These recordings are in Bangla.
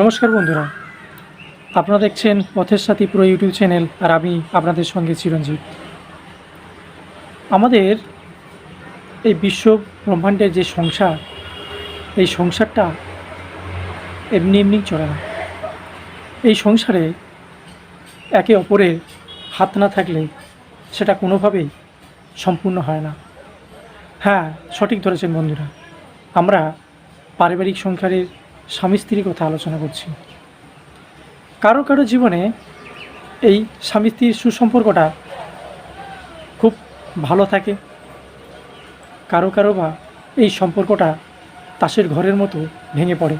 নমস্কার বন্ধুরা। আপনারা দেখছেন পথের সাথী পুরো ইউটিউব চ্যানেল আর আমি আপনাদের সঙ্গে চিরঞ্জিত। আমাদের এই বিশ্ব ব্রহ্মাণ্ডের যে সংসার, এই সংসারটা এমনি এমনি চলে না। এই সংসারে একে অপরের হাত না থাকলে সেটা কোনোভাবেই সম্পূর্ণ হয় না। হ্যাঁ সঠিক ধরেছেন বন্ধুরা। আমরা পারিবারিক সংসারের স্বামী স্ত্রীর কথা আলোচনা করছি। কারও কারও জীবনে এই স্বামী স্ত্রীর সুসম্পর্কটা খুব ভালো থাকে। কারও কারও বা এই সম্পর্কটা তাসের ঘরের মতো ভেঙে পড়ে।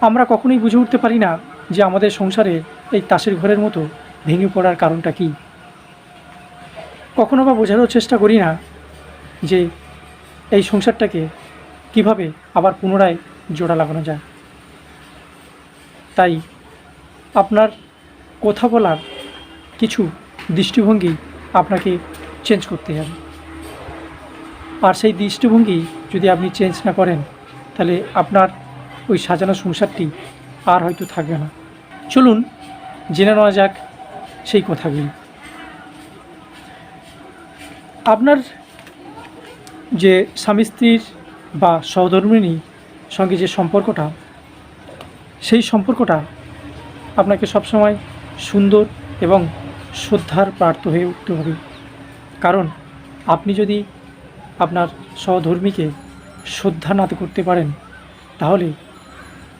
আমরা কখনোই বুঝে উঠতে পারি না যে আমাদের সংসারে এই তাসের ঘরের মতো ভেঙে পড়ার কারণটা কী। কখনো বা বোঝানোর চেষ্টা করি না যে এই সংসারটাকে কীভাবে আবার পুনরায় জোড়া লাগানো যায়। তাই আপনার কথা বলার কিছু দৃষ্টিভঙ্গি আপনাকে চেঞ্জ করতে হবে। আর সেই দৃষ্টিভঙ্গি যদি আপনি চেঞ্জ না করেন, তাহলে আপনার ওই সাজানো সংসারটি আর হয়তো থাকবে না। চলুন জেনে নেওয়া যাক সেই কথাগুলি। আপনার যে স্বামী স্ত্রীর বা সহধর্মিনী সঙ্গে যে সম্পর্কটা, সেই সম্পর্কটা আপনাকে সবসময় সুন্দর এবং শ্রদ্ধার প্রার্থ হয়ে উঠতে হবে। কারণ আপনি যদি আপনার সহধর্মীকে শ্রদ্ধা না করতে পারেন, তাহলে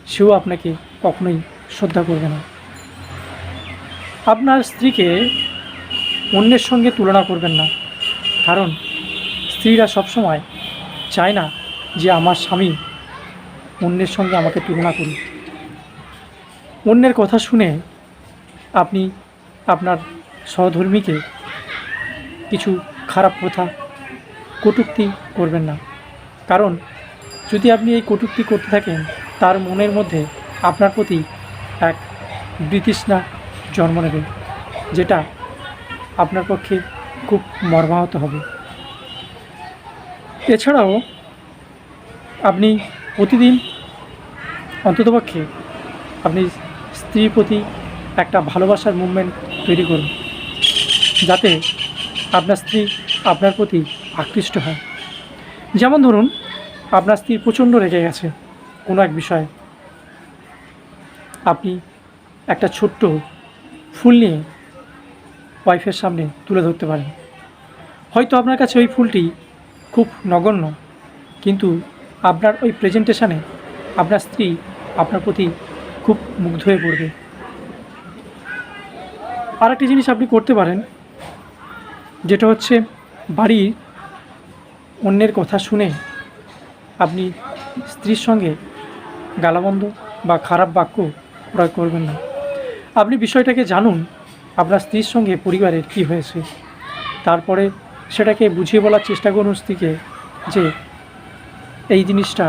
সেও আপনাকে কখনোই শ্রদ্ধা করবে না। আপনার স্ত্রীকে অন্যের সঙ্গে তুলনা করবেন না। কারণ স্ত্রীরা সবসময় চায় না যে আমার স্বামী অন্যের সঙ্গে আমাকে তুলনা করুক অন্যের কথা শুনে আপনি আপনার সহধর্মীকে কিছু খারাপ কথা কটূক্তি করবেন না। কারণ যদি আপনি এই কটূক্তি করতে থাকেন, তার মনের মধ্যে আপনার প্রতি এক বিতৃষ্ণা জন্ম নেবে, যেটা আপনার পক্ষে খুব মর্মাহত হবে। এছাড়াও আপনি প্রতিদিন অন্ততপক্ষে আপনি স্ত্রীর প্রতি একটা ভালোবাসার মুভমেন্ট তৈরি করুন, যাতে আপনার স্ত্রী আপনার প্রতি আকৃষ্ট হয়। যেমন ধরুন, আপনার স্ত্রী প্রচণ্ড রেগে গেছে কোনো এক বিষয়ে। আপনি একটা ছোট্ট ফুল নিয়ে ওয়াইফের সামনে তুলে ধরতে পারেন। হয়তো আপনার কাছে ওই ফুলটি খুব নগণ্য, কিন্তু আপনার ওই প্রেজেন্টেশানে আপনার স্ত্রী আপনার প্রতি খুব মুগ্ধ হয়ে পড়বে। আর একটি জিনিস আপনি করতে পারেন, যেটা হচ্ছে বাড়ির অন্যের কথা শুনে আপনি স্ত্রীর সঙ্গে গালাবন্ধ বা খারাপ বাক্য প্রয়োগ করবেন না। আপনি বিষয়টাকে জানুন, আপনার স্ত্রীর সঙ্গে পরিবারের কী হয়েছে। তারপরে সেটাকে বুঝিয়ে বলার চেষ্টা করুন স্ত্রীকে যে এই জিনিসটা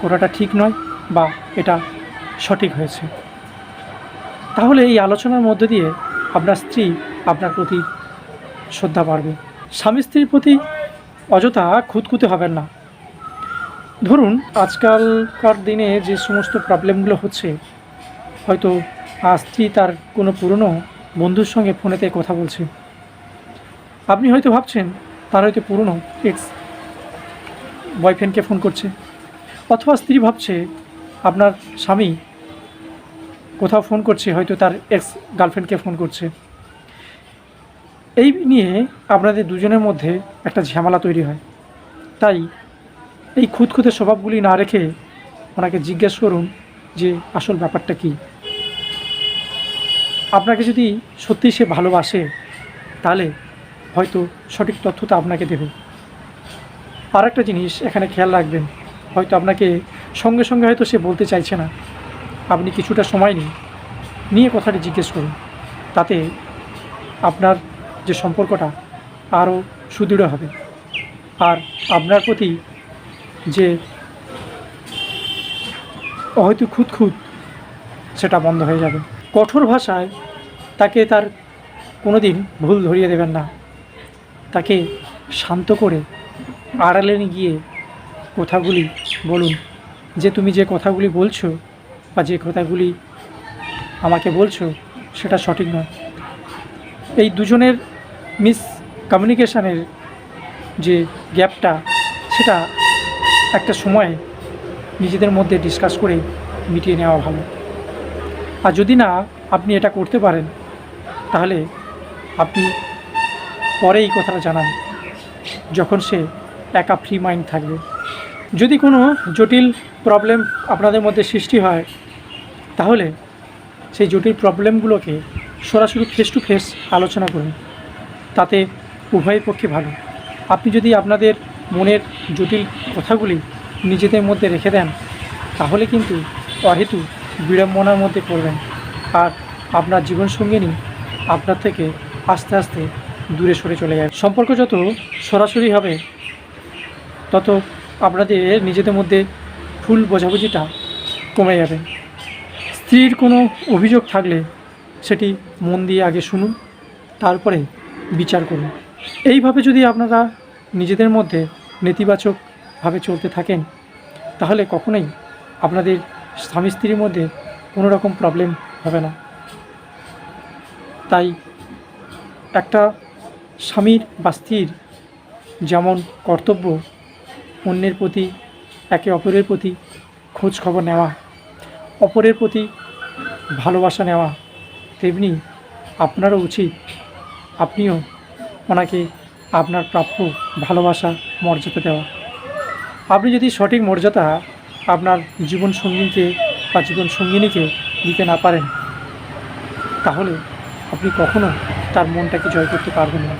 করাটা ঠিক নয় বা এটা সঠিক হয়েছে। তাহলে এই আলোচনার মধ্যে দিয়ে আপনার স্ত্রী আপনার প্রতি শ্রদ্ধা বাড়বে। স্বামী স্ত্রীর প্রতি অযথা খুঁতখুঁতে হবেন না। ধরুন আজকালকার দিনে যে সমস্ত প্রবলেমগুলো হচ্ছে, হয়তো স্ত্রী তার কোনো পুরনো বন্ধুর সঙ্গে ফোনেতে কথা বলছে। আপনি হয়তো ভাবছেন, তার হয়তো পুরনো এক্স বয়ফ্রেন্ডকে ফোন করছে। অথবা স্ত্রী ভাবছে, আপনার স্বামী কোথাও ফোন করছে, হয়তো তার এক্স গার্লফ্রেন্ডকে ফোন করছে। এই নিয়ে আপনাদের দুজনের মধ্যে একটা ঝামেলা তৈরি হয়। তাই এই খুঁতখুঁতে স্বভাবগুলি না রেখে ওনাকে জিজ্ঞেস করুন যে আসল ব্যাপারটা কী। আপনাকে যদি সত্যি সে ভালোবাসে, তাহলে হয়তো সঠিক তথ্যটা আপনাকে দেবে। আর একটা জিনিস এখানে খেয়াল রাখবেন, হয়তো আপনাকে সঙ্গে সঙ্গে হয়তো সে বলতে চাইছে না। আপনি কিছুটা সময় নিন, নিয়ে কথাটি জিজ্ঞেস করুন। তাতে আপনার যে সম্পর্কটা আরও সুদৃঢ় হবে। আর আপনার প্রতি যে হয়তো খুঁত খুঁত সেটা বন্ধ হয়ে যাবে। কঠোর ভাষায় তাকে তার কোনো দিন ভুল ধরিয়ে দেবেন না। তাকে শান্ত করে আড়ালে গিয়ে কথাগুলি বলুন। যে তুমি যে কথাগুলি বলছো বা যে কথাগুলি আমাকে বলছো, সেটা সঠিক নয়। এই দুজনের মিস কমিউনিকেশানের যে গ্যাপটা, সেটা একটা সময়ে নিজেদের মধ্যে ডিসকাস করে মিটিয়ে নেওয়া ভালো। আর যদি না আপনি এটা করতে পারেন, তাহলে আপনি পরে এই কথাটা জানান। যখন সে একা ফ্রি মাইন্ড থাকবে। যদি কোনো জটিল প্রবলেম আপনাদের মধ্যে সৃষ্টি হয়, তাহলে সেই জটিল প্রবলেমগুলোকে সরাসরি ফেস টু ফেস আলোচনা করুন। তাতে উভয়ের পক্ষে ভালো। আপনি যদি আপনাদের মনের জটিল কথাগুলি নিজেদের মধ্যে রেখে দেন, তাহলে কিন্তু অহেতু বিড়ম্বনার মধ্যে পড়বেন। আর আপনার জীবনসঙ্গিনী আপনার থেকে আস্তে আস্তে দূরে সরে চলে যায় সম্পর্ক যত সরাসরি হবে তত আপনাদের নিজেদের মধ্যে ফুল বোঝাবুঝিটা কমে যাবে। স্ত্রীর কোনো অভিযোগ থাকলে সেটি মন দিয়ে আগে শুনুন, তারপরে বিচার করুন। এইভাবে যদি আপনারা নিজেদের মধ্যে নেতিবাচকভাবে চলতে থাকেন, তাহলে কখনোই আপনাদের স্বামী স্ত্রীর মধ্যে কোনো রকম প্রবলেম হবে না। তাই একটা স্বামীর বা স্ত্রীর যেমন কর্তব্য অন্যের প্রতি, একে অপরের প্রতি খোঁজ খবর নেওয়া, অপরের প্রতি ভালোবাসা নেওয়া, তেমনি আপনারও উচিত। আপনিও ওনাকে আপনার প্রাপ্য ভালোবাসা, মর্যাদা দেওয়া। আপনি যদি সঠিক মর্যাদা আপনার জীবন সঙ্গীকে বা জীবন সঙ্গিনীকে দিতে না পারেন, তাহলে আপনি কখনো তার মনটাকে জয় করতে পারবেন না।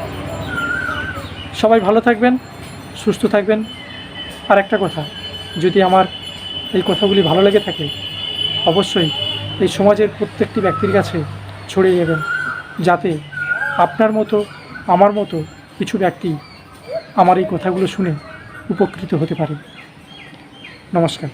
সবাই ভালো থাকবেন, সুস্থ থাকবেন। আর একটা কথা, যদি আমার এই কথাগুলি ভালো লেগে থাকে, অবশ্যই এই সমাজের প্রত্যেকটি ব্যক্তির কাছে ছড়িয়ে যাবেন যাতে আপনার মতো, আমার মতো কিছু ব্যক্তি আমার এই কথাগুলো শুনে উপকৃত হতে পারে। নমস্কার।